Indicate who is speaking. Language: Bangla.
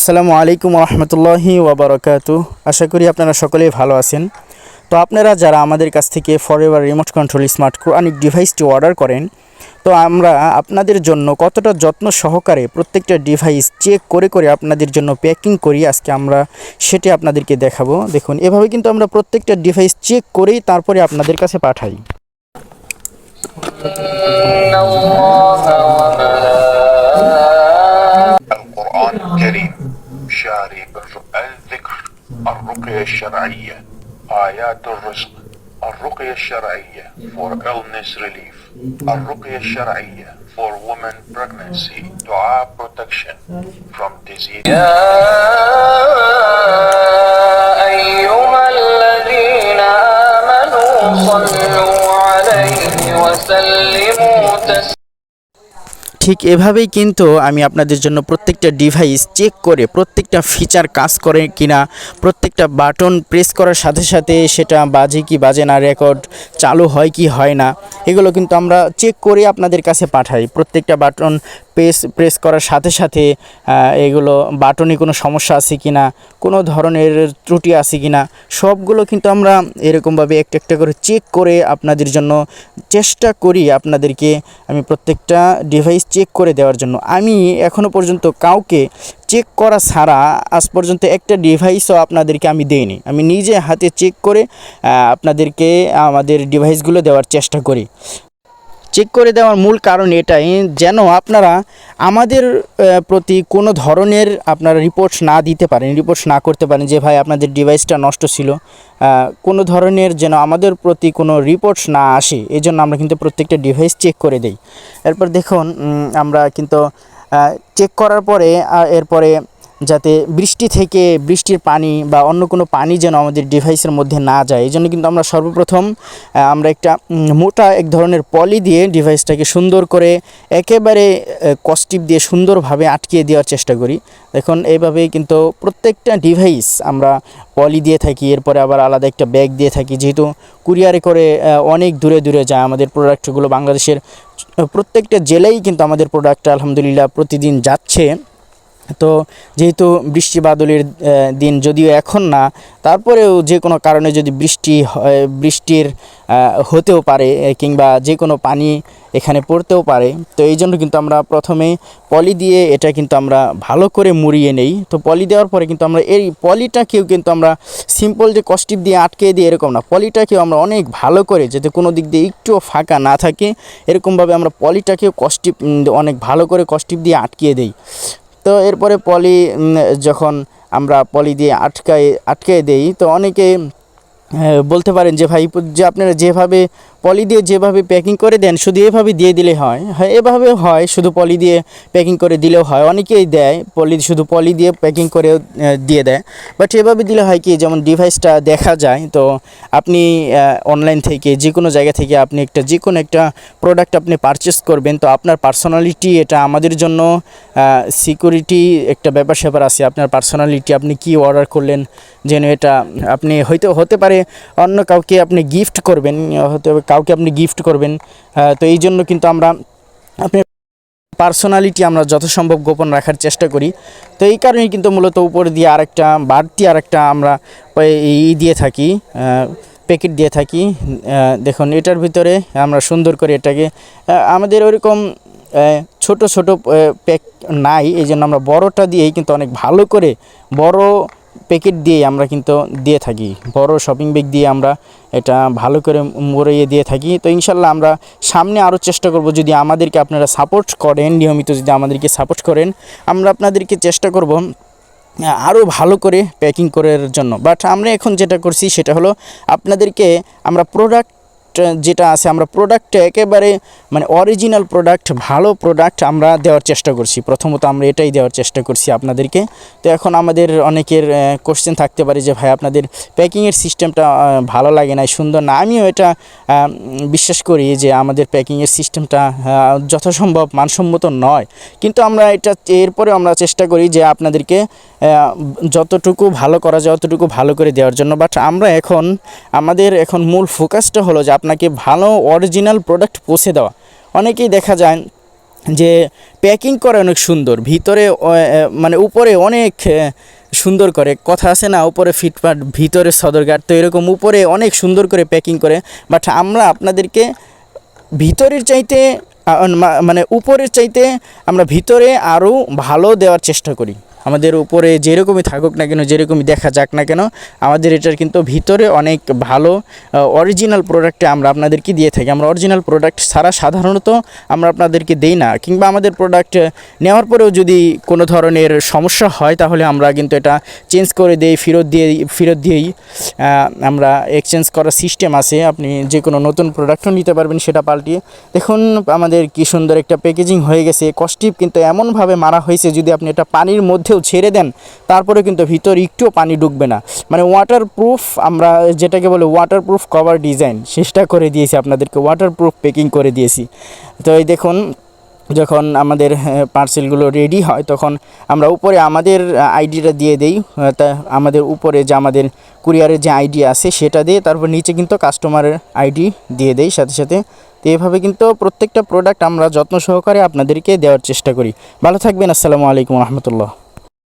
Speaker 1: আসসালামু আলাইকুম রহমতুল্লাহি ওবরাকাতু। আশা করি আপনারা সকলেই ভালো আছেন। তো আপনারা যারা আমাদের কাছ থেকে forever remote control smart Quranic ডিভাইসটি অর্ডার করেন, তো আমরা আপনাদের জন্য কতটা যত্ন সহকারে প্রত্যেকটা ডিভাইস চেক করে করে আপনাদের জন্য প্যাকিং করি আজকে আমরা সেটি আপনাদেরকে দেখাবো। দেখুন, এভাবে কিন্তু আমরা প্রত্যেকটা ডিভাইস চেক করেই তারপরে আপনাদের কাছে পাঠাই।
Speaker 2: الشرعية آيات الرزق الرقية الشرعية for illness relief الرقية الشرعية for women pregnancy دعاء protection from disease
Speaker 1: ঠিক এভাবেই কিন্তু আমি আপনাদের জন্য প্রত্যেকটা ডিভাইস চেক করে প্রত্যেকটা ফিচার কাজ করে কিনা, প্রত্যেকটা বাটন প্রেস করার সাথে সাথে সেটা বাজে কি বাজে না রেকর্ড চালু হয় কি হয় না, এগুলো কিন্তু আমরা চেক করে আপনাদের কাছে পাঠাই। প্রত্যেকটা বাটন প্রেস প্রেস করার সাথে সাথে এগুলো বাটনে কোনো সমস্যা আছে কি না, কোনো ধরনের ত্রুটি আছে কি না, সবগুলো কিন্তু আমরা এরকমভাবে একটা একটা করে চেক করে আপনাদের জন্য চেষ্টা করি আপনাদেরকে আমি প্রত্যেকটা ডিভাইস চেক করে দেওয়ার জন্য। আমি এখনও পর্যন্ত কাউকে চেক করা ছাড়া আজ পর্যন্ত একটা ডিভাইসও আপনাদেরকে আমি দেইনি। আমি নিজে হাতে চেক করে আপনাদেরকে আমাদের ডিভাইসগুলো দেওয়ার চেষ্টা করি। চেক করে দেওয়ার মূল কারণ এটাই, যেন আপনারা আমাদের প্রতি কোনো ধরনের আপনারা রিপোর্টস না দিতে পারেন রিপোর্ট না করতে পারেন যে, ভাই, আপনাদের ডিভাইসটা নষ্ট ছিল। কোনো ধরনের যেন আমাদের প্রতি কোনো রিপোর্টস না আসে এই জন্য আমরা কিন্তু প্রত্যেকটা ডিভাইস চেক করে দেই। এরপর দেখুন আমরা কিন্তু চেক করার পরে এরপরে যাতে বৃষ্টি থেকে বৃষ্টির পানি বা অন্য কোনো পানি যেন আমাদের ডিভাইসের মধ্যে না যায়। এই জন্য কিন্তু আমরা সর্বপ্রথম আমরা একটা মোটা এক ধরনের পলি দিয়ে ডিভাইসটাকে সুন্দর করে একেবারে কস্টিপ দিয়ে সুন্দরভাবে আটকিয়ে দেওয়ার চেষ্টা করি। দেখুন, এইভাবেই কিন্তু প্রত্যেকটা ডিভাইস আমরা পলি দিয়ে থাকি, এরপরে আবার আলাদা একটা ব্যাগ দিয়ে থাকি। যেহেতু কুরিয়ারে করে অনেক দূরে দূরে যায় আমাদের প্রোডাক্টগুলো, বাংলাদেশের প্রত্যেকটা জেলায় কিন্তু আমাদের প্রোডাক্ট আলহামদুলিল্লাহ প্রতিদিন যাচ্ছে। তো যেহেতু বৃষ্টি বাদলের দিন যদিও এখন না, তারপরেও যে কোনো কারণে যদি বৃষ্টি হয় বৃষ্টির হতেও পারে কিংবা যে কোনো পানি এখানে পড়তেও পারে, তো এই জন্য কিন্তু আমরা প্রথমে পলি দিয়ে এটা কিন্তু আমরা ভালো করে মুড়িয়ে নেই। তো পলি দেওয়ার পরে কিন্তু আমরা এই পলিটাকেও কিন্তু আমরা সিম্পল যে কস্টিপ দিয়ে আটকে দিই এরকম না, পলিটাকেও আমরা অনেক ভালো করে যাতে কোনো দিক দিয়ে একটুও ফাঁকা না থাকে, এরকমভাবে আমরা পলিটাকেও কস্টিপ অনেক ভালো করে কস্টিপ দিয়ে আটকিয়ে দিই। তো এরপরে পলি যখন আমরা পলি দিয়ে আটকায়, আটকে দেই, তো অনেকে বলতে পারেন যে ভাই, যে আপনারা যেভাবে পলি দিয়ে যেভাবে প্যাকিং করে দেন, শুধু এভাবে দিয়ে দিলে হয়। হ্যাঁ এভাবে হয়, শুধু পলি দিয়ে প্যাকিং করে দিলেও হয়। অনেকেই দেয় পলি, শুধু পলি দিয়ে প্যাকিং করে দিয়ে দেয়। বাট এভাবে দিলে হয় কি, যেমন ডিভাইসটা দেখা যায়, তো আপনি অনলাইন থেকে যে কোনো জায়গা থেকে আপনি একটা যে কোনো একটা প্রোডাক্ট আপনি পারচেস করবেন, তো আপনার পার্সোনালিটি এটা আমাদের জন্য সিকিউরিটি একটা ব্যাপার স্যাপার আছে। আপনার পার্সোনালিটি আপনি কি অর্ডার করলেন, যেন এটা আপনি হয়তো, হতে পারে অন্য কাউকে আপনি গিফট করবেন হতে কাউকে আপনি গিফট করবেন তো এই জন্য কিন্তু আমরা আপনি পার্সোনালিটি আমরা যথাসম্ভব গোপন রাখার চেষ্টা করি। তো এই কারণেই কিন্তু মূলত উপর দিয়ে আরেকটা, বাড়তি আরেকটা আমরা ই দিয়ে থাকি প্যাকেট দিয়ে থাকি। দেখুন, এটার ভিতরে আমরা সুন্দর করে এটাকে আমাদের ওরকম ছোট ছোট প্যাক নাই, এই জন্য আমরা বড়টা দিয়েই কিন্তু অনেক ভালো করে বড় প্যাকেট দিয়ে আমরা কিন্তু দিয়ে থাকি। বড় শপিং ব্যাগ দিয়ে আমরা এটা ভালো করে মরিয়ে দিয়ে থাকি। তো ইনশাল্লাহ আমরা সামনে আরও চেষ্টা করব যদি আমাদেরকে আপনারা সাপোর্ট করেন, নিয়মিত যদি আমাদেরকে সাপোর্ট করেন, আমরা আপনাদেরকে চেষ্টা করব আরও ভালো করে প্যাকিং করার জন্য। বাট আমরা এখন যেটা করছি সেটা হলো আপনাদেরকে আমরা প্রোডাক্ট যেটা আছে, আমরা প্রোডাক্টটা একেবারে মানে অরিজিনাল প্রোডাক্ট ভালো প্রোডাক্ট আমরা দেওয়ার চেষ্টা করছি। প্রথমত আমরা এটাই দেওয়ার চেষ্টা করছি আপনাদেরকে। তো এখন আমাদের অনেকের কোশ্চেন থাকতে পারে যে, ভাই, আপনাদের প্যাকিংয়ের সিস্টেমটা ভালো লাগে না সুন্দর না। আমিও এটা বিশ্বাস করি যে, আমাদের প্যাকিংয়ের সিস্টেমটা যথাসম্ভব মানসম্মত নয়। কিন্তু আমরা এটা এরপরে আমরা চেষ্টা করি যে, আপনাদেরকে যতটুকু ভালো করা যায়, অতটুকু ভালো করে দেওয়ার জন্য। বাট আমরা এখন, আমাদের এখন মূল ফোকাসটা হলো যে আপনাকে ভালো অরিজিনাল প্রোডাক্ট পৌঁছে দেওয়া। অনেকেই দেখা যায় যে প্যাকিং করে অনেক সুন্দর, ভিতরে মানে উপরে অনেক সুন্দর করে, কথা আছে না, উপরে ফিটফাট, ভিতরে সদরঘাট, তো এরকম উপরে অনেক সুন্দর করে প্যাকিং করে বাট আমরা আপনাদেরকে ভিতরের চাইতে মানে উপরের চাইতে আমরা ভিতরে আরও ভালো দেওয়ার চেষ্টা করি। আমাদের উপরে যেরকমই থাকুক না কেন, যেরকমই দেখা যাক না কেন, আমাদের এটার কিন্তু ভিতরে অনেক ভালো অরিজিনাল প্রোডাক্টে আমরা আপনাদেরকে দিয়ে থাকি। আমরা অরিজিনাল প্রোডাক্ট ছাড়া সাধারণত আমরা আপনাদেরকে দেই না। কিংবা আমাদের প্রোডাক্ট নেওয়ার পরেও যদি কোনো ধরনের সমস্যা হয়, তাহলে আমরা কিন্তু এটা চেঞ্জ করে দিই, ফেরত দিয়ে, ফেরত দিয়েই আমরা এক্সচেঞ্জ করার সিস্টেম আছে। আপনি যে কোনো নতুন প্রোডাক্টও নিতে পারবেন সেটা পাল্টিয়ে। দেখুন, আমাদের কি সুন্দর একটা প্যাকেজিং হয়ে গেছে। কস্টিপ কিন্তু এমনভাবে মারা হয়েছে, যদি আপনি এটা পানির মধ্যেও ছেড়ে দেন তারপরে কিন্তু ভিতর একটুও পানি ঢুকবে না। মানে ওয়াটার প্রুফ আমরা যেটাকে বলে ওয়াটার প্রুফ কভার ডিজাইন চেষ্টা করে দিয়েছি আপনাদেরকে ওয়াটার প্রুফ প্যাকিং করে দিয়েছি। তো এই দেখুন, যখন আমাদের পার্সেলগুলো রেডি হয়, তখন আমরা উপরে আমাদের আইডিটা দিয়ে দেই তা আমাদের উপরে যে আমাদের কুরিয়ারের যে আইডি আছে, সেটা দিয়ে তারপর নিচে কিন্তু কাস্টমারের আইডি দিয়ে দেই সাথে সাথে। তো এভাবে কিন্তু প্রত্যেকটা প্রোডাক্ট আমরা যত্ন সহকারে আপনাদেরকে দেওয়ার চেষ্টা করি। ভালো থাকবেন, আসসালামু আলাইকুম রহমতুল্লাহ।